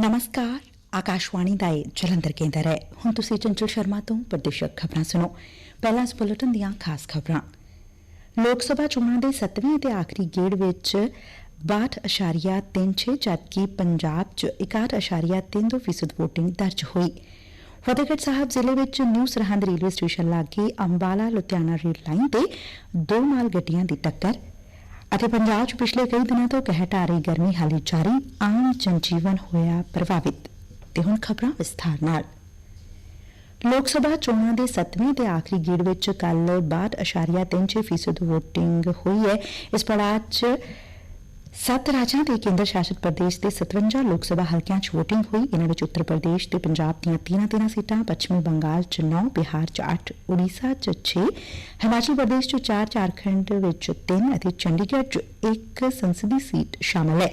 ਨਮਸਕਾਰ ਆਕਾਸ਼ਵਾਣੀ ਦਾ ਇਹ ਜਲੰਧਰ ਕੇਂਦਰ ਹੈ ਹੁਣ ਤੁਸੀਂ ਚੰਚਲ ਸ਼ਰਮਾ ਤੋਂ ਪ੍ਰਦੇਸ਼ਕ ਖਬਰਾਂ ਸੁਣੋ ਪਹਿਲਾਂ ਇਸ ਬੁਲੇਟਿਨ ਦੀਆਂ ਖਾਸ ਖਬਰਾਂ ਲੋਕ ਸਭਾ ਚੋਣਾਂ ਦੇ 7ਵੇਂ ਅਤੇ ਆਖਰੀ ਗੇੜ ਵਿੱਚ 62.36 ਜਦਕਿ ਪੰਜਾਬ 'ਚ 61.32 ਫੀਸਦ VOTING ਦਰਜ ਹੋਈ ਫਤਿਹਗੜ੍ਹ ਸਾਹਿਬ ਜ਼ਿਲ੍ਹੇ ਵਿੱਚ ਨਿਊ ਸਰਹੰਦ ਰੇਲਵੇ ਸਟੇਸ਼ਨ ਲਾਗੇ ਅੰਬਾਲਾ ਲੁਧਿਆਣਾ ਰੇਲ ਲਾਈਨ ਤੇ ਦੋ ਮਾਲ ਗੱਡੀਆਂ ਦੀ ਟੱਕਰ ਅਤੇ ਪੰਜਾਬ 'ਚ ਪਿਛਲੇ ਕਈ ਦਿਨਾਂ ਤੋਂ ਕਹਿਟ ਆ ਰਹੀ ਗਰਮੀ ਹਾਲੇ ਜਾਰੀ, ਆਮ ਜਨਜੀਵਨ ਹੋਇਆ ਪ੍ਰਭਾਵਿਤ, ਤੇ ਹੁਣ ਖਬਰਾਂ ਵਿਸਥਾਰ ਨਾਲ। ਲੋਕ ਸਭਾ ਚੋਣਾਂ ਦੇ 7ਵੇਂ ਤੇ ਆਖਰੀ ਗੇੜ ਵਿੱਚ ਕੱਲ 62.36% ਫੀਸਦ VOTING ਹੋਈ ਹੈ। ਇਸ ਪੜਾਅ 'ਚ ਸੱਤ ਰਾਜਾਂ ਤੇ ਕੇਂਦਰ ਸ਼ਾਸਿਤ ਪ੍ਰਦੇਸ਼ ਦੇ 57 ਲੋਕ ਸਭਾ ਹਲਕਿਆਂ 'ਚ ਵੋਟਿੰਗ ਹੋਈ। ਇਹਨਾਂ ਵਿੱਚ ਉੱਤਰ ਪ੍ਰਦੇਸ਼ ਤੇ ਪੰਜਾਬ ਦੀਆਂ 13-13 ਸੀਟਾਂ, ਪੱਛਮੀ ਬੰਗਾਲ 'ਚ 9 ਬਿਹਾਰ 'ਚ 8 ਉੜੀਸਾ 'ਚ 6 ਹਿਮਾਚਲ ਪ੍ਰਦੇਸ਼ 'ਚ 4 ਝਾਰਖੰਡ ਵਿੱਚ 3 ਅਤੇ ਚੰਡੀਗੜ੍ਹ 'ਚ ਇੱਕ ਸੰਸਦੀ ਸੀਟ ਸ਼ਾਮਲ ਹੈ।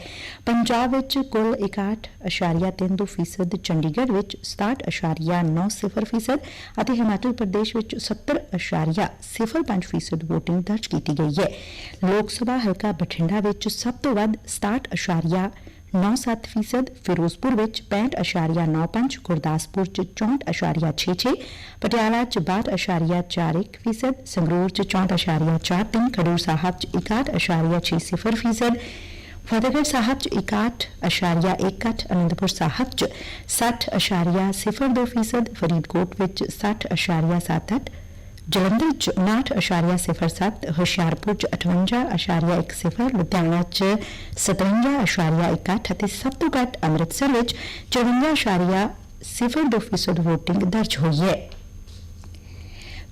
ਪੰਜਾਬ ਵਿੱਚ ਕੁੱਲ 61.32 ਫੀਸਦ, ਚੰਡੀਗੜ੍ਹ ਵਿੱਚ 67.90 ਫੀਸਦ ਅਤੇ ਹਿਮਾਚਲ ਪ੍ਰਦੇਸ਼ ਵਿੱਚ 70.05 ਫੀਸਦ ਵੋਟਿੰਗ ਦਰਜ ਕੀਤੀ ਗਈ ਹੈ। ਲੋਕ ਸਭਾ ਹਲਕਾ ਬਠਿੰਡਾ ਵਿੱਚ ਸਭ ਤੋਂ ਵੱਧ 67.97 ਫੀਸਦ ਫਿਰੋਜ਼ਪੁਰ ਵਿੱਚ 65.95 ਗੁਰਦਾਸਪੁਰ ਚ 64.66 ਪਟਿਆਲਾ ਚ 62.41 ਫੀਸਦ, ਸੰਗਰੂਰ ਚ 64.43 ਖਡੂਰ ਸਾਹਿਬ ਚ 61.60 ਫੀਸਦ, ਫਤਿਹਗੜ੍ਹ ਸਾਹਿਬ ਚ 61.18 ਅਨੰਦਪੁਰ ਸਾਹਿਬ ਚ 60.02 ਫੀਸਦ, ਫਰੀਦਕੋਟ ਵਿੱਚ 60.78 ਜਲੰਧਰ ਚ 59.07 ਹੁਸ਼ਿਆਰਪੁਰ ਚ 58.10 ਲੁਧਿਆਣਾ ਚ 57.61 ਅਤੇ ਸਭ ਤੋਂ ਘੱਟ ਅੰਮ੍ਰਿਤਸਰ ਵਿੱਚ 54.02 ਫੀਸਦ ਵੋਟਿੰਗ ਦਰਜ ਹੋਈ ਹੈ।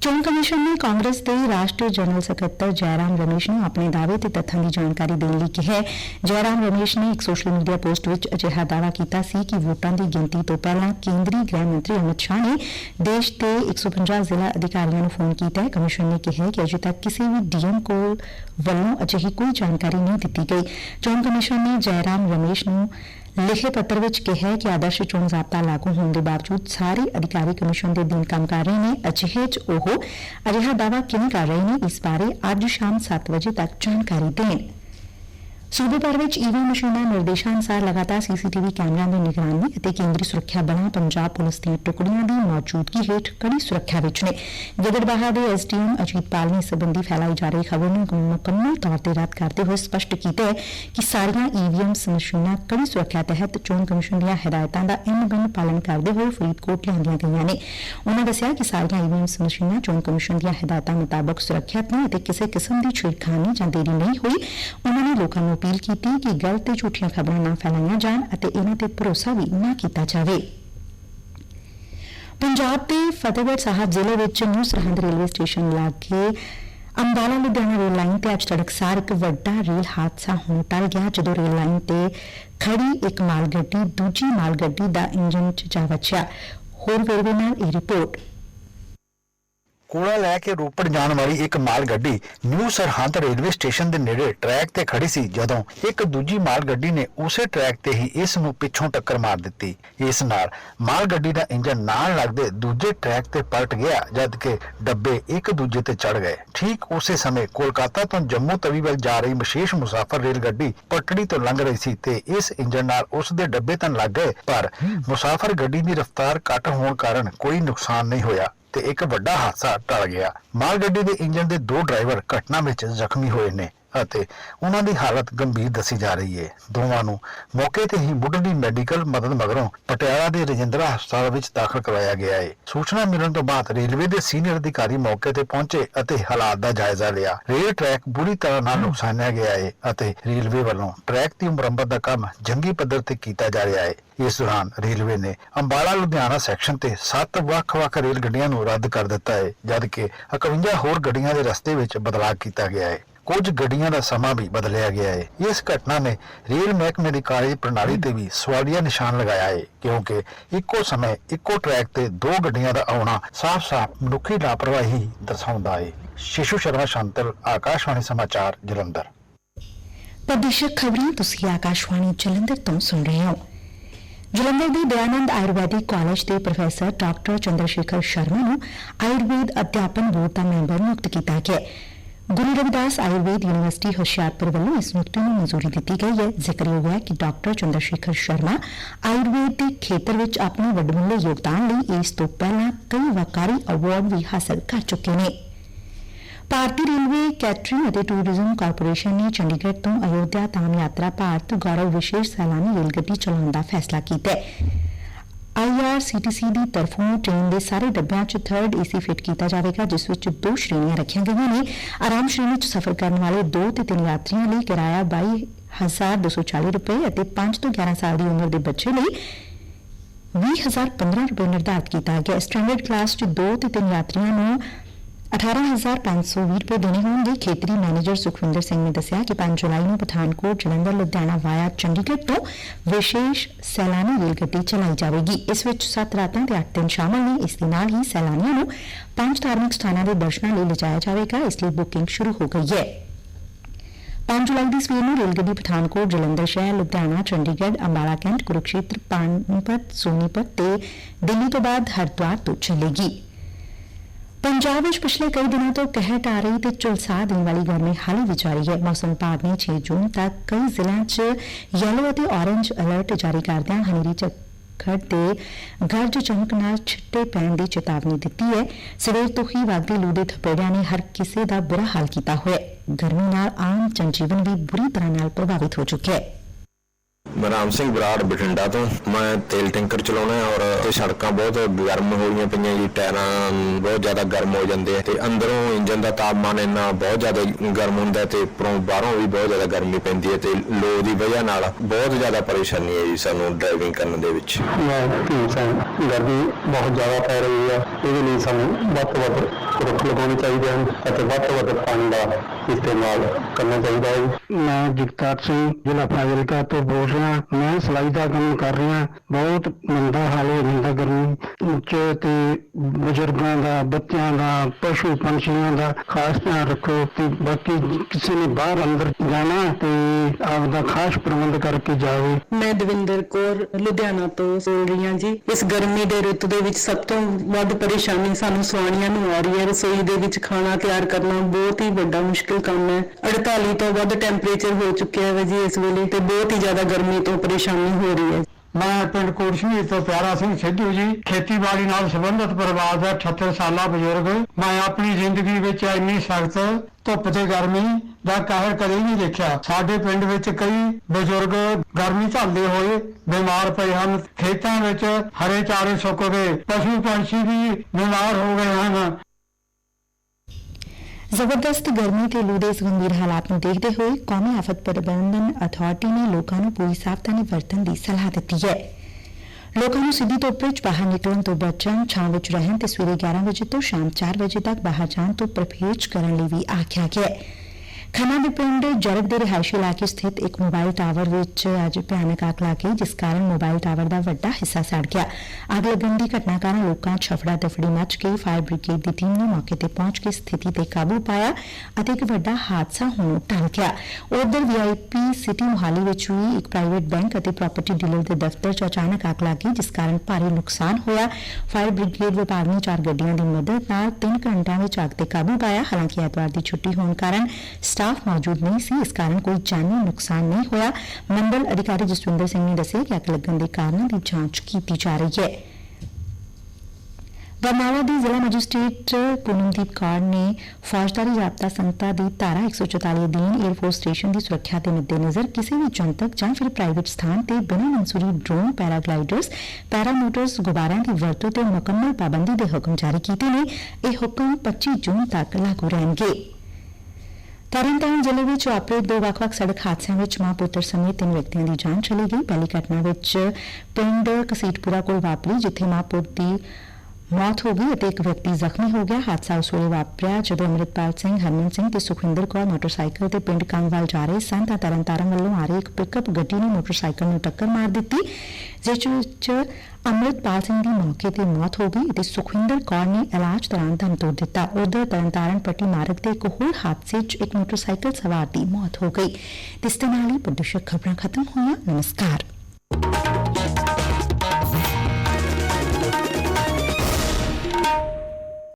ਚੋਣ ਕਮਿਸ਼ਨ ਨੇ ਕਾਂਗਰਸ ਦੇ ਰਾਸ਼ਟਰੀ ਜਨਰਲ ਸਕੱਤਰ ਜੈਰਾਮ ਰਮੇਸ਼ ਨੂੰ ਆਪਣੇ ਦਾਅਵੇ ਤੇ ਤੱਥਾਂ ਦੀ ਜਾਣਕਾਰੀ ਦੇਣ ਲਈ ਕਿਹਾ ਜੈਰਾਮ ਰਮੇਸ਼ ਨੇ ਇੱਕ ਸੋਸ਼ਲ ਮੀਡੀਆ ਪੋਸਟ ਵਿੱਚ ਅਜਿਹਾ ਦਾਅਵਾ ਕੀਤਾ ਸੀ ਕਿ ਵੋਟਾਂ ਦੀ ਗਿਣਤੀ ਤੋਂ ਪਹਿਲਾਂ ਕੇਂਦਰੀ ਗ੍ਰਹਿ ਮੰਤਰੀ ਅਮਿਤ ਸ਼ਾਹ ਨੇ ਦੇਸ਼ ਦੇ 150 ਜ਼ਿਲ੍ਹਾ ਅਧਿਕਾਰੀਆਂ ਨੂੰ ਫੋਨ ਕੀਤਾ ਹੈ। ਕਮਿਸ਼ਨ ਨੇ ਕਿਹਾ ਕਿ ਅਜੇ ਤੱਕ ਕਿਸੇ ਵੀ ਡੀਐਮ ਕੋਲ ਵੱਲੋਂ ਅਜਿਹੀ ਕੋਈ ਜਾਣਕਾਰੀ ਨਹੀਂ ਦਿੱਤੀ ਗਈ। ਚੋਣ ਕਮਿਸ਼ਨ ਨੇ ਜੈਰਾਮ ਰਮੇਸ਼ ਨੂੰ ਲਿਖੇ ਪੱਤਰ ਵਿੱਚ ਕਿਹਾ ਹੈ ਕਿ ਆਦਰਸ਼ ਚੋਣ ਜ਼ਾਬਤਾ ਲਾਗੂ ਹੋਣ ਦੇ ਬਾਵਜੂਦ ਸਾਰੇ ਅਧਿਕਾਰੀ ਕਮਿਸ਼ਨ ਦੇ ਦਿਨ ਕੰਮ ਕਰ ਰਹੇ ਨੇ। ਅਜਿਹੇ 'ਚ ਉਹ ਅਜਿਹਾ ਦਾਅਵਾ ਕਿਵੇਂ ਕਰ ਰਹੇ ਨੇ? ਇਸ ਬਾਰੇ ਅੱਜ ਸ਼ਾਮ 7 ਵਜੇ ਤੱਕ ਜਾਣਕਾਰੀ ਦੇਣ। ਸੁਬੇ ਭਰ ਵਿੱਚ ਈਵੀ ਮਸ਼ੀਨਾਂ ਨਿਰਦੇਸ਼ਾਂ ਅਨੁਸਾਰ ਲਗਾਤਾਰ ਸੀਸੀਟੀਵੀ ਕੈਮਰਿਆਂ ਦੀ ਨਿਗਰਾਨੀ ਅਤੇ ਕੇਂਦਰੀ ਸੁਰੱਖਿਆ ਬਲਾਂ ਪੰਜਾਬ ਪੁਲਿਸ ਦੀਆਂ ਟੁਕੜੀਆਂ ਦੀ ਮੌਜੂਦਗੀ ਹੇਠ ਕੜੀ ਸੁਰੱਖਿਆ ਵਿੱਚ ਨੇ। ਗਿੱਦੜਬਾਹਾ ਦੇ ਐਸਡੀਐਮ ਅਜੀਤਪਾਲ ਨੇ ਇਸ ਸੰਬੰਧੀ ਫੈਲਾਈ ਜਾ ਰਹੀ ਖਬਰ ਨੂੰ ਮੁਕੰਮਲ ਤੌਰ ਤੇ ਰੱਦ ਕਰਦੇ ਹੋਏ ਸਪਸ਼ਟ ਕੀਤਾ ਹੈ ਕਿ ਸਾਰੀਆਂ ਈਵੀਐਮਸ ਮਸ਼ੀਨਾਂ ਕੜੀ ਸੁਰੱਖਿਆ ਤਹਿਤ ਚੋਣ ਕਮਿਸ਼ਨ ਦੀਆਂ ਹਦਾਇਤਾਂ ਦਾ ਅਨੁਬੰਧ ਪਾਲਣ ਕਰਦੇ ਹੋਏ ਫਰੀਦਕੋਟ ਲਿਆਂਦੀਆਂ ਗਈਆਂ ਨੇ। ਉਹਨਾਂ ਦੱਸਿਆ ਕਿ ਸਾਰੀਆਂ ਈਵੀਐਮਸ ਮਸ਼ੀਨਾਂ ਚੋਣ ਕਮਿਸ਼ਨ ਦੀਆਂ ਹਦਾਇਤਾਂ ਮੁਤਾਬਕ ਸੁਰੱਖਿਅਤ ਨੇ ਅਤੇ ਕਿਸੇ ਕਿਸਮ ਦੀ ਛੇੜਖਾਨੀ ਜਾਂ ਦੇਰੀ ਨਹੀਂ ਹੋਈ। ਉਹਨਾਂ ਨੇ ਲੋਕਾਂ ਨੂੰ ਅਪੀਲ ਕੀਤੀ ਕਿ ਗਲਤ ਤੇ ਝੂਠੀਆਂ ਖਬਰਾਂ ਨਾ ਫੈਲਾਈਆਂ ਜਾਣ ਅਤੇ ਇਹਨਾਂ ਤੇ ਭਰੋਸਾ ਵੀ ਨਾ ਕੀਤਾ ਜਾਵੇ। ਪੰਜਾਬ ਦੇ ਫਤਿਹਗੜ੍ਹ ਸਾਹਿਬ ਜ਼ਿਲ੍ਹੇ ਵਿੱਚ ਨਿਊ ਸਰਹੰਦ ਰੇਲਵੇ ਸਟੇਸ਼ਨ ਲਾਗੇ ਅੰਬਾਲਾ ਲੁਧਿਆਣਾ ਰੇਲ ਲਾਈਨ ਤੇ ਅੱਜ ਤੜਕਸਾਰ ਇੱਕ ਵੱਡਾ ਰੇਲ ਹਾਦਸਾ ਹੋਣ ਟਲ ਗਿਆ, ਜਦੋਂ ਰੇਲ ਲਾਈਨ ਤੇ ਖੜੀ ਇੱਕ ਮਾਲ ਗੱਡੀ ਦੂਜੀ ਮਾਲ ਗੱਡੀ ਦਾ ਇੰਜਨ ਚ ਜਾ ਵੱਜਿਆ। ਹੋਰ ਵੇਰਵੇ ਨਾਲ ਇਹ ਰਿਪੋਰਟ। ਕੋਲਾ ਲੈ ਕੇ ਰੋਪੜ ਜਾਣ ਵਾਲੀ ਇੱਕ ਮਾਲ ਗੱਡੀ ਨਿਊ ਸਰਹੰਦ ਰੇਲਵੇ ਸਟੇਸ਼ਨ ਦੇ ਨੇੜੇ ਟਰੈਕ ਤੇ ਖੜੀ ਸੀ, ਜਦੋਂ ਇੱਕ ਦੂਜੀ ਮਾਲ ਗੱਡੀ ਨੇ ਉਸੇ ਟਰੈਕ ਤੇ ਹੀ ਇਸ ਨੂੰ ਪਿੱਛੋਂ ਟੱਕਰ ਮਾਰ ਦਿੱਤੀ। ਇਸ ਨਾਲ ਮਾਲ ਗੱਡੀ ਦਾ ਇੰਜਨ ਨਾਲ ਲੱਗਦੇ ਦੂਜੇ ਟਰੈਕ ਤੇ ਪਲਟ ਗਿਆ, ਜਦਕਿ ਡੱਬੇ ਇੱਕ ਦੂਜੇ ਤੇ ਚੜ ਗਏ। ਠੀਕ ਉਸੇ ਸਮੇਂ ਕੋਲਕਾਤਾ ਤੋਂ ਜੰਮੂ ਤਵੀ ਵੱਲ ਜਾ ਰਹੀ ਵਿਸ਼ੇਸ਼ ਮੁਸਾਫਰ ਰੇਲ ਗੱਡੀ ਪਟੜੀ ਤੋਂ ਲੰਘ ਰਹੀ ਸੀ ਤੇ ਇਸ ਇੰਜਨ ਨਾਲ ਉਸ ਦੇ ਡੱਬੇ ਤਾਂ ਲੱਗ ਗਏ, ਪਰ ਮੁਸਾਫਰ ਗੱਡੀ ਦੀ ਰਫ਼ਤਾਰ ਘੱਟ ਹੋਣ ਕਾਰਨ ਕੋਈ ਨੁਕਸਾਨ ਨਹੀਂ ਹੋਇਆ। ਤੇ ਇੱਕ ਵੱਡਾ ਹਾਦਸਾ ਟਲ ਗਿਆ। ਮਾਲ ਗੱਡੀ ਦੇ ਇੰਜਨ ਦੇ ਦੋ ਡਰਾਈਵਰ ਘਟਨਾ ਵਿੱਚ ਜ਼ਖਮੀ ਹੋਏ ਨੇ। ਅਤੇ ਉਹਨਾਂ ਦੀ ਹਾਲਤ ਗੰਭੀਰ ਦੱਸੀ ਜਾ ਰਹੀ ਹੈ ਦੋਵਾਂ ਨੂੰ ਮੌਕੇ ਤੇ ਹੀ ਮੁੱਢਲੀ ਮੈਡੀਕਲ ਮਦਦ ਮਗਰੋਂ ਪਟਿਆਲਾ ਦੇ ਰਜਿੰਦਰਾ ਹਸਪਤਾਲ ਵਿੱਚ ਦਾਖਲ ਕਰਵਾਇਆ ਗਿਆ ਹੈ ਸੂਚਨਾ ਮਿਲਣ ਤੋਂ ਬਾਅਦ ਰੇਲਵੇ ਦੇ ਸੀਨੀਅਰ ਅਧਿਕਾਰੀ ਮੌਕੇ ਤੇ ਪਹੁੰਚੇ ਅਤੇ ਹਾਲਾਤ ਦਾ ਜਾਇਜ਼ਾ ਲਿਆ। ਰੇਲ ਟਰੈਕ ਬੁਰੀ ਤਰ੍ਹਾਂ ਨਾਲ ਨੁਕਸਾਨਿਆ ਗਿਆ ਹੈ ਅਤੇ ਰੇਲਵੇ ਵੱਲੋਂ ਟਰੈਕ ਦੀ ਮੁਰੰਮਤ ਦਾ ਕੰਮ ਜੰਗੀ ਪੱਧਰ ਤੇ ਕੀਤਾ ਜਾ ਰਿਹਾ ਹੈ ਇਸ ਦੌਰਾਨ ਰੇਲਵੇ ਨੇ ਅੰਬਾਲਾ, ਲੁਧਿਆਣਾ ਸੈਕਸ਼ਨ ਤੇ 7 ਵੱਖ-ਵੱਖ ਰੇਲ ਗੱਡੀਆਂ ਨੂੰ ਰੱਦ ਕਰ ਦਿੱਤਾ ਹੈ ਜਦਕਿ 51 ਹੋਰ ਗੱਡੀਆਂ ਦੇ ਰਸਤੇ ਵਿੱਚ ਬਦਲਾਅ ਕੀਤਾ ਗਿਆ ਹੈ ਕੁਝ ਗੱਡੀਆਂ ਦਾ ਸਮਾਂ ਵੀ ਬਦਲਿਆ ਗਿਆ ਹੈ ਇਸ ਘਟਨਾ ਨੇ ਰੇਲ ਮਹਿਕਮੇ ਦੀ ਕਾਰਜ ਪ੍ਰਣਾਲੀ ਤੇ ਵੀ ਸਵਾਲੀਆ ਨਿਸ਼ਾਨ ਲਗਾਇਆ ਹੈ ਕਿਉਂਕਿ ਇੱਕੋ ਸਮੇਂ ਇੱਕੋ ਟਰੈਕ ਤੇ ਦੋ ਗੱਡੀਆਂ ਦਾ ਆਉਣਾ ਸਾਫ਼-ਸਾਫ਼ ਮਨੁੱਖੀ ਲਾਪਰਵਾਹੀ ਦਰਸਾਉਂਦਾ ਹੈ ਸ਼ਿਸ਼ੂ ਸ਼ਰਮਾ, ਸ਼ਾਂਤਲ, ਆਕਾਸ਼ਵਾਣੀ ਸਮਾਚਾਰ, ਜਲੰਧਰ। ਪ੍ਰਦੇਸ਼ਕ ਖਬਰਾਂ ਤੁਸੀਂ ਆਕਾਸ਼ਵਾਣੀ ਜਲੰਧਰ ਤੋਂ ਸੁਣ ਰਹੇ ਹੋ। ਜਲੰਧਰ ਦੇ ਦਇਆਨੰਦ ਆਯੁਰਵੈਦਿਕ ਕਾਲਜ ਦੇ ਪ੍ਰੋਫੈਸਰ ਡਾਕਟਰ ਚੰਦਰ ਸ਼ੇਖਰ ਸ਼ਰਮਾ ਨੂੰ ਆਯੁਰਵੇਦ ਅਧਿਆਪਨ ਬੋਰਡ ਦਾ ਮੈਂਬਰ ਨਿਯੁਕਤ ਕੀਤਾ ਗਿਆ ਹੈ। ਗੁਰੂ ਰਵਿਦਾਸ ਆਯੁਰਵੇਦ ਯੂਨੀਵਰਸਿਟੀ ਹੁਸ਼ਿਆਰਪੁਰ ਵੱਲੋਂ ਇਸ ਨੁਕਤੇ ਨੂੰ ਮਨਜ਼ੂਰੀ ਦਿੱਤੀ ਗਈ ਹੈ ਜ਼ਿਕਰਯੋਗ ਹੈ ਕਿ ਡਾਕਟਰ ਚੰਦਰ ਸ਼ੇਖਰ ਸ਼ਰਮਾ ਆਯੁਰਵੇਦ ਦੇ ਖੇਤਰ ਵਿੱਚ ਆਪਣੇ ਵੱਡਮੁੱਲੇ ਯੋਗਦਾਨ ਲਈ ਇਸ ਤੋਂ ਪਹਿਲਾਂ ਕਈ ਵਕਾਰੀ ਅਵਾਰਡ ਵੀ ਹਾਸਲ ਕਰ ਚੁੱਕੇ ਨੇ ਭਾਰਤੀ ਰੇਲਵੇ ਕੈਟਰਿੰਗ ਅਤੇ ਟੂਰਿਜ਼ਮ ਕਾਰਪੋਰੇਸ਼ਨ ਨੇ ਚੰਡੀਗੜ੍ਹ ਤੋਂ ਅਯੋਧਿਆ ਧਾਮ ਯਾਤਰਾ ਭਾਰਤ ਗੌਰਵ ਵਿਸ਼ੇਸ਼ ਸੈਲਾਨੀ ਰੇਲ ਗੱਡੀ ਚਲਾਉਣ ਦਾ ਫੈਸਲਾ ਕੀਤਾ ਹੈ ਆਈਆਰਸੀਟੀਸੀ ਦੀ ਤਰਫੋਂ ਟ੍ਰੇਨ ਦੇ ਸਾਰੇ ਡੱਬਿਆਂ 'ਚ ਥਰਡ ਏਸੀ ਫਿੱਟ ਕੀਤਾ ਜਾਵੇਗਾ, ਜਿਸ ਵਿੱਚ ਦੋ ਸ਼੍ਰੇਣੀਆਂ ਰੱਖੀਆਂ ਗਈਆਂ ਨੇ। ਆਰਾਮ ਸ਼੍ਰੇਣੀ 'ਚ ਸਫ਼ਰ ਕਰਨ ਵਾਲੇ 2 ਤੇ 3 ਯਾਤਰੀਆਂ ਲਈ ਕਿਰਾਇਆ 22240 ਰੁਪਏ ਅਤੇ 5 ਤੋਂ 11 ਸਾਲ ਦੀ ਉਮਰ ਦੇ ਬੱਚੇ ਲਈ 20015 ਰੁਪਏ ਨਿਰਧਾਰਤ ਕੀਤਾ ਗਿਆ। ਸਟੈਂਡਰਡ ਕਲਾਸ 'ਚ 2 ਤੇ 3 ਯਾਤਰੀਆਂ ਨੂੰ 18520 ਰੁਪਏ ਦੇਣੇ ਹੋਣਗੇ। ਖੇਤਰੀ ਮੈਨੇਜਰ ਸੁਖਵਿੰਦਰ ਸਿੰਘ ਨੇ ਦੱਸਿਆ ਕਿ 5 ਜੁਲਾਈ ਨੂੰ ਪਠਾਨਕੋਟ, ਜਲੰਧਰ, ਲੁਧਿਆਣਾ ਵਾਇਆ ਚੰਡੀਗੜ੍ਹ ਤੋਂ ਵਿਸ਼ੇਸ਼ ਸੈਲਾਨੀ ਰੇਲ ਗੱਡੀ ਚਲਾਈ ਜਾਵੇਗੀ। ਇਸ ਵਿੱਚ 7 ਰਾਤਾਂ ਤੇ 8 ਦਿਨ ਸ਼ਾਮਲ ਨੇ। ਇਸ ਦੇ ਨਾਲ ਹੀ ਸੈਲਾਨੀਆਂ ਨੂੰ ਪੰਜ ਧਾਰਮਿਕ ਸਥਾਨਾਂ ਦੇ ਦਰਸ਼ਨਾਂ ਲਈ ਲਿਜਾਇਆ ਜਾਵੇਗਾ। ਇਸ ਲਈ ਬੁਕਿੰਗ ਸ਼ੁਰੂ ਹੋ ਗਈ ਹੈ। 5 ਜੁਲਾਈ ਦੀ ਸਵੇਰ ਨੂੰ ਰੇਲ ਗੱਡੀ ਪਠਾਨਕੋਟ, ਜਲੰਧਰ ਸ਼ਹਿਰ, ਲੁਧਿਆਣਾ, ਚੰਡੀਗੜ੍ਹ, ਅੰਬਾਲਾ, ਕੈਂਟ, ਕੁਰੂਕਸ਼ੇਤਰ ਪਾਣੀਪਤ ਸੋਨੀਪਤ ਤੇ ਦਿੱਲੀ ਤੋਂ ਬਾਅਦ ਹਰਿਦੁਆਰ ਤੋਂ ਚੱਲੇਗੀ। ਪੰਜਾਬ ਵਿੱਚ ਪਿਛਲੇ ਕਈ ਦਿਨਾਂ ਤੋਂ ਕਹਿਟ ਆ ਰਹੀ ਤੇ ਝੁਲਸਾ ਦੇਣ ਵਾਲੀ ਗਰਮੀ ਹਾਲੇ ਵੀ ਜਾਰੀ ਹੈ। ਮੌਸਮ ਵਿਭਾਗ ਨੇ 6 ਜੂਨ ਤੱਕ ਕਈ ਜ਼ਿਲ੍ਹਿਆਂ 'ਚ ਯੈਲੋ ਅਤੇ ਔਰੇਂਜ ਅਲਰਟ ਜਾਰੀ ਕਰਦਿਆਂ ਹਨੇਰੀ ਝੱਖੜ ਤੇ ਗਰਜ ਚਮਕ ਨਾਲ ਛਿੱਟੇ ਪੈਣ ਦੀ ਚੇਤਾਵਨੀ ਦਿੱਤੀ ਹੈ। ਸਵੇਰ ਤੋਂ ਹੀ ਵਗਦੀ ਲੂ ਦੇ ਥਪੇੜਿਆਂ ਨੇ ਹਰ ਕਿਸੇ ਦਾ ਬੁਰਾ ਹਾਲ ਕੀਤਾ ਹੋਇਆ ਗਰਮੀ ਨਾਲ ਆਮ ਜਨਜੀਵਨ ਵੀ ਬੁਰੀ ਤਰ੍ਹਾਂ ਨਾਲ ਪ੍ਰਭਾਵਿਤ ਹੋ ਚੁੱਕਿਆ ਹੈ। ਮੈਂ ਰਾਮ ਸਿੰਘ ਬਰਾੜ ਬਠਿੰਡਾ ਤੋਂ। ਮੈਂ ਤੇਲ ਟੈਂਕਰ ਚਲਾਉਣਾ ਔਰ ਤੇ ਸੜਕਾਂ ਬਹੁਤ ਗਰਮ ਹੋਈਆਂ ਪਈਆਂ ਜੀ, ਟਾਇਰਾਂ ਬਹੁਤ ਜ਼ਿਆਦਾ ਗਰਮ ਹੋ ਜਾਂਦੇ ਆ ਤੇ ਅੰਦਰੋਂ ਇੰਜਨ ਦਾ ਤਾਪਮਾਨ ਇੰਨਾ ਬਹੁਤ ਜ਼ਿਆਦਾ ਗਰਮ ਹੁੰਦਾ ਹੈ ਤੇ ਉੱਪਰੋਂ ਬਾਹਰੋਂ ਵੀ ਬਹੁਤ ਜ਼ਿਆਦਾ ਗਰਮੀ ਪੈਂਦੀ ਹੈ ਤੇ ਲੋ ਦੀ ਵਜ੍ਹਾ ਨਾਲ ਬਹੁਤ ਜ਼ਿਆਦਾ ਪਰੇਸ਼ਾਨੀ ਹੈ ਜੀ ਸਾਨੂੰ ਡਰਾਈਵਿੰਗ ਕਰਨ ਦੇ ਵਿੱਚ। ਮੈਂ ਭੀਮ ਸਿੰਘ, ਗਰਮੀ ਬਹੁਤ ਜ਼ਿਆਦਾ ਪੈ ਰਹੀ ਹੈ। ਇਹਦੇ ਲਈ ਸਾਨੂੰ ਵੱਧ ਤੋਂ ਵੱਧ ਰੁੱਖ ਲਗਾਉਣੇ ਚਾਹੀਦੇ ਹਨ ਅਤੇ ਵੱਧ ਤੋਂ ਵੱਧ ਪਾਣੀ ਦਾ ਇਸਤੇਮਾਲ ਕਰਨਾ ਚਾਹੀਦਾ ਹੈ। ਮੈਂ ਜਗਤਾਰ ਸਿੰਘ ਜ਼ਿਲ੍ਹਾ ਫਾਜ਼ਿਲਕਾ ਤੋਂ ਬੋਲ ਰਿਹਾ ਮੈਂ ਸਿਲਾਈ ਦਾ ਕੰਮ ਕਰ ਰਿਹਾ ਬਹੁਤ ਮੰਦਾ ਹਾਲ ਹੈ ਮੰਦਾ ਗਰਮੀ। ਚ ਤੇ ਬਜ਼ੁਰਗਾਂ ਦਾ ਬੱਚਿਆਂ ਦਾ ਪਸ਼ੂ ਪੰਛੀਆਂ ਦਾ ਖਾਸ ਧਿਆਨ ਰੱਖੋ ਤੇ ਬਾਕੀ ਕਿਸੇ ਨੇ ਬਾਹਰ ਅੰਦਰ ਜਾਣਾ ਤੇ ਆਪ ਦਾ ਖਾਸ ਪ੍ਰਬੰਧ ਕਰਕੇ ਜਾਵੇ। ਮੈਂ ਦਵਿੰਦਰ ਕੌਰ ਲੁਧਿਆਣਾ ਤੋਂ ਬੋਲ ਰਹੀ ਹਾਂ ਜੀ। ਇਸ ਗਰਮੀ ਦੇ ਰੁੱਤ ਦੇ ਵਿੱਚ ਸਭ ਤੋਂ ਵੱਧ ਪਰੇਸ਼ਾਨੀ ਸਾਨੂੰ ਸਵਾਣੀਆਂ ਨੂੰ ਆ ਰਹੀ ਹੈ ਰਸੋਈ ਦੇ ਵਿੱਚ ਖਾਣਾ ਤਿਆਰ ਕਰਨਾ ਬਹੁਤ ਹੀ ਵੱਡਾ ਮੁਸ਼ਕਿਲ ਕੰਮ ਹੈ। 48 ਤੋਂ ਵੱਧ ਟੈਂਪਰੇਚਰ ਹੋ ਚੁੱਕਿਆ ਹੈ ਜੀ ਇਸ ਵੇਲੇ ਤੇ ਬਹੁਤ ਹੀ ਜ਼ਿਆਦਾ ਗਰਮੀ ਤੋਂ ਪਰੇਸ਼ਾਨੀ ਹੋ ਰਹੀ ਹੈ ਮੈਂ ਪਿੰਡ ਕੋਟਸ਼ਮੀਰ ਤੋਂ ਪਿਆਰਾ ਸਿੰਘ ਸਿੱਧੂ ਜੀ, ਖੇਤੀਬਾੜੀ ਨਾਲ ਸੰਬੰਧਿਤ ਪਰਿਵਾਰ ਦਾ 78 ਸਾਲਾ ਬਜ਼ੁਰਗ। ਮੈਂ ਆਪਣੀ ਜ਼ਿੰਦਗੀ ਵਿੱਚ ਇੰਨੀ ਸਖਤ ਧੁੱਪ ਤੇ ਗਰਮੀ ਦਾ ਕਹਿਰ ਕਦੇ ਨਹੀਂ ਦੇਖਿਆ। ਸਾਡੇ ਪਿੰਡ ਵਿੱਚ ਕਈ ਬਜ਼ੁਰਗ ਗਰਮੀ ਝੱਲਦੇ ਹੋਏ ਬਿਮਾਰ ਪਏ ਹਨ। ਖੇਤਾਂ ਵਿੱਚ ਹਰੇ ਚਾਰੇ ਸੁੱਕ ਗਏ। ਪਸ਼ੂ ਪੰਛੀ ਵੀ ਬਿਮਾਰ ਹੋ ਗਏ ਹਨ। ਜ਼ਬਰਦਸਤ ਗਰਮੀ ਤੇ ਲੂ ਦੇ ਇਸ ਗੰਭੀਰ ਹਾਲਾਤ ਨੂੰ ਦੇਖਦੇ ਹੋਏ ਕੌਮੀ ਆਫਤ ਪ੍ਰਬੰਧਨ ਅਥਾਰਟੀ ਨੇ ਲੋਕਾਂ ਨੂੰ ਪੂਰੀ ਸਾਵਧਾਨੀ ਵਰਤਣ ਦੀ ਸਲਾਹ ਦਿੱਤੀ ਹੈ। ਲੋਕਾਂ ਨੂੰ ਸਿੱਧੀ ਧੁੱਪ ਵਿੱਚ ਬਾਹਰ ਨਿਕਲਣ ਤੋਂ ਬਚਣ, ਛਾਂ ਵਿੱਚ ਰਹਿਣ ਤੇ ਸਵੇਰੇ 11 ਵਜੇ ਤੋਂ ਸ਼ਾਮ 4 ਵਜੇ ਤੱਕ ਬਾਹਰ ਜਾਣ ਤੋਂ ਪਰਹੇਜ਼ ਕਰਨ ਲਈ ਵੀ ਆਖਿਆ ਗਿਆ ਹੈ। ਖੰਨਾ ਦੇ ਪਿੰਡ ਜਰਗ ਦੇ ਰਿਹਾਇਸ਼ੀ ਇਲਾਕੇ ਸਥਿਤ ਇੱਕ ਮੋਬਾਈਲ ਟਾਵਰ ਵਿੱਚ ਅੱਜ ਭਿਆਨਕ ਅੱਗ ਲੱਗ ਗਈ, ਜਿਸ ਕਾਰਨ ਮੋਬਾਈਲ ਟਾਵਰ ਦਾ ਵੱਡਾ ਹਿੱਸਾ ਸੜ ਗਿਆ। ਅੱਗ ਲੱਗਣ ਦੀ ਘਟਨਾ ਕਾਰਨ ਲੋਕਾਂ 'ਚ ਹਫੜਾ ਦਫੜੀ ਮਚ ਗਈ। ਫਾਇਰ ਬ੍ਰਿਗੇਡ ਦੀ ਟੀਮ ਨੇ ਮੌਕੇ ਤੇ ਪਹੁੰਚ ਕੇ ਸਥਿਤੀ ਤੇ ਕਾਬੂ ਪਾਇਆ ਅਤੇ ਇੱਕ ਵੱਡਾ ਹਾਦਸਾ ਹੋਣੋਂ ਟਲ ਗਿਆ। ਉਧਰ ਵੀਆਈਪੀ ਸਿਟੀ ਮੁਹਾਲੀ ਵਿੱਚ ਵੀ ਇੱਕ ਪ੍ਰਾਈਵੇਟ ਬੈਂਕ ਅਤੇ ਪ੍ਰਾਪਰਟੀ ਡੀਲਰ ਦੇ ਦਫ਼ਤਰ 'ਚ ਅਚਾਨਕ ਅੱਗ ਲੱਗ ਗਈ, ਜਿਸ ਕਾਰਨ ਭਾਰੀ ਨੁਕਸਾਨ ਹੋਇਆ। ਫਾਇਰ ਬ੍ਰਿਗੇਡ ਵਿਭਾਗ ਨੇ ਚਾਰ ਗੱਡੀਆਂ ਦੀ ਮਦਦ ਨਾਲ 3 ਘੰਟਿਆਂ ਵਿੱਚ ਅੱਗ ਤੇ ਕਾਬੂ ਪਾਇਆ। ਹਾਲਾਂਕਿ ਐਤਵਾਰ ਦੀ ਛੁੱਟੀ ਹੋਣ ਕਾਰਨ ਸਟਾਫ ਮੌਜੂਦ ਨਹੀਂ ਸੀ ਇਸ ਕਾਰਨ ਕੋਈ ਜਾਨੀ ਨੁਕਸਾਨ ਨਹੀਂ ਹੋਇਆ ਮੰਡਲ ਅਧਿਕਾਰੀ ਜਸਵਿੰਦਰ ਸਿੰਘ ਨੇ ਦੱਸਿਆ ਕਿ ਅੱਗ ਲੱਗਣ ਦੇ ਕਾਰਨਾਂ ਦੀ ਜਾਂਚ ਕੀਤੀ ਜਾ ਰਹੀ ਹੈ ਬਰਨਾਲਾ ਦੀ ਜ਼ਿਲ੍ਹਾ ਮੈਜਿਸਟ੍ਰੇਟ ਪੂਨਮਦੀਪ ਕੌਰ ਨੇ ਫੌਜਦਾਰੀ ਜ਼ਾਬਤਾ ਸੰਹਿਤਾ ਦੀ ਧਾਰਾ 144 ਅਧੀਨ 에ਅਰਫੋਰਸ ਸਟੇਸ਼ਨ ਦੀ ਸੁਰੱਖਿਆ ਦੇ ਮੱਦੇਨਜ਼ਰ ਕਿਸੇ ਵੀ ਜਨਤਕ ਜਾਂ ਫਿਰ ਪ੍ਰਾਈਵੇਟ ਸਥਾਨ ਤੇ ਬਿਨਾਂ ਮਨਜ਼ੂਰੀ ਡਰੋਨ ਪੈਰਾਗਲਾਈਡਰਸ ਪੈਰਾਮੋਟਰਸ ਗੁਬਾਰਿਆਂ ਦੀ ਵਰਤੋਂ ਤੇ ਮੁਕੰਮਲ ਪਾਬੰਦੀ ਦੇ ਹੁਕਮ ਜਾਰੀ ਕੀਤੇ ਨੇ ਇਹ ਹੁਕਮ 25 ਜੂਨ ਤੱਕ ਲਾਗੂ ਰਹਿਣਗੇ ਤਰਨਤਾਰਨ ਜ਼ਿਲ੍ਹੇ ਵਿੱਚ ਵਾਪਰੇ ਦੋ ਵੱਖ-ਵੱਖ ਸੜਕ ਹਾਦਸਿਆਂ ਵਿੱਚ ਮਾਂ ਪੁੱਤਰ ਸਮੇਤ ਤਿੰਨ ਵਿਅਕਤੀਆਂ ਦੀ ਜਾਨ ਚਲੀ ਗਈ। ਪਹਿਲੀ ਘਟਨਾ ਵਿੱਚ ਪਿੰਡ ਕਸੀਟਪੁਰਾ ਕੋਲ ਵਾਪਰੀ, ਜਿੱਥੇ ਮਾਂ ਪੁੱਤ ਦੀ ਮੌਤ ਹੋ ਗਈ ਅਤੇ ਇੱਕ ਵਿਅਕਤੀ ਜ਼ਖਮੀ ਹੋ ਗਿਆ ਹਾਦਸਾ ਉਸ ਵੇਲੇ ਵਾਪਰਿਆ ਜਦੋਂ ਅਮਰਿਤਪਾਲ ਸਿੰਘ ਹਰਮਨ ਸਿੰਘ ਤੇ ਸੁਖਵਿੰਦਰ ਕੌਰ ਮੋਟਰਸਾਈਕਲ ਤੇ ਪਿੰਡ ਕੰਗਵਾਲ ਜਾ ਰਹੇ ਸਨ ਤਾਂ ਤਰਨਤਾਰਨ ਵੱਲੋਂ ਆ ਰਹੀ ਇੱਕ ਪਿਕਅਪ ਗੱਡੀ ਨੇ ਮੋਟਰਸਾਈਕਲ ਨੂੰ ਟੱਕਰ ਮਾਰ ਦਿੱਤੀ ਜਿਸ ਵਿੱਚ ਅਮਰਿਤਪਾਲ ਸਿੰਘ ਦੀ ਮੌਕੇ ਤੇ ਮੌਤ ਹੋ ਗਈ ਅਤੇ ਸੁਖਵਿੰਦਰ ਕੌਰ ਨੇ ਇਲਾਜ ਦੌਰਾਨ ਦਮ ਤੋੜ ਦਿੱਤਾ ਉਧਰ ਤਰਨਤਾਰਨ ਪੱਟੀ ਮਾਰਗ ਤੇ ਇੱਕ ਹੋਰ ਹਾਦਸੇ 'ਚ ਇੱਕ ਮੋਟਰਸਾਈਕਲ ਸਵਾਰ ਦੀ ਮੌਤ ਹੋ ਗਈ ਇਸ ਦੇ ਨਾਲ ਹੀ ਪ੍ਰਦੂਸ਼ਕ ਖਬਰਾਂ ਖਤਮ ਹੋਈਆਂ ਨਮਸਕਾਰ